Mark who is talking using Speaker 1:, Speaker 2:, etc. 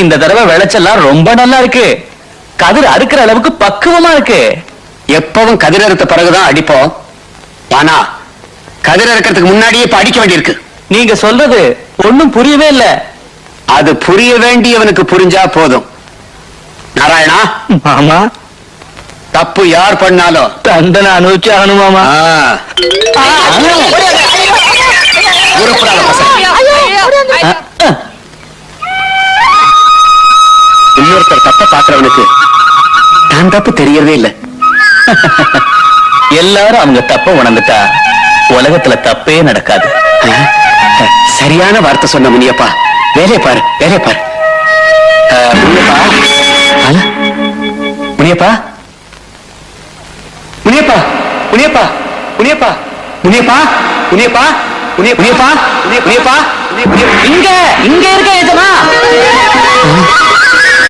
Speaker 1: இந்த தடவை விளைச்சல்லாம் ரொம்ப நல்லா இருக்கு. கதிர் அறுக்கிற அளவுக்கு பக்குவமா இருக்கு.
Speaker 2: எப்பவும் கதிர் அறுத்த பிறகுதான் அடிப்போம். ஆனா கதிர் அறுக்கிறதுக்கு முன்னாடியே இப்ப அடிக்க வேண்டியிருக்கு.
Speaker 1: நீங்க சொல்றது ஒண்ணும் புரியவே இல்ல.
Speaker 2: அது புரிய வேண்டியவனுக்கு புரிஞ்சா போதும். நாராயணா?
Speaker 1: மாமா.
Speaker 2: தப்பு யார் பண்ணாலும்.
Speaker 1: தண்டனை அனுபவிச்சு ஆகணும் மாமா
Speaker 2: இன்னொருத்தர் தப்ப பாக்குறவனுக்கு தான் தப்பு தெரியறதே இல்ல.
Speaker 1: எல்லாரும் அவங்க தப்ப உணர்ந்துட்டா உலகத்துல தப்பே நடக்காது.
Speaker 2: சரியான வார்த்தை சொன்ன முனியப்பா. வேலையை பாரு வேலையை பாரு. முனியப்பா? முனியப்பா? முனியப்பா முனியப்பா முனியப்பா முனியப்பா முனியப்பா முனிய- முனியப்பா முனிய- முனியப்பா முனிய- முனிய-
Speaker 1: இங்க இங்க இருக்க ஏஜமா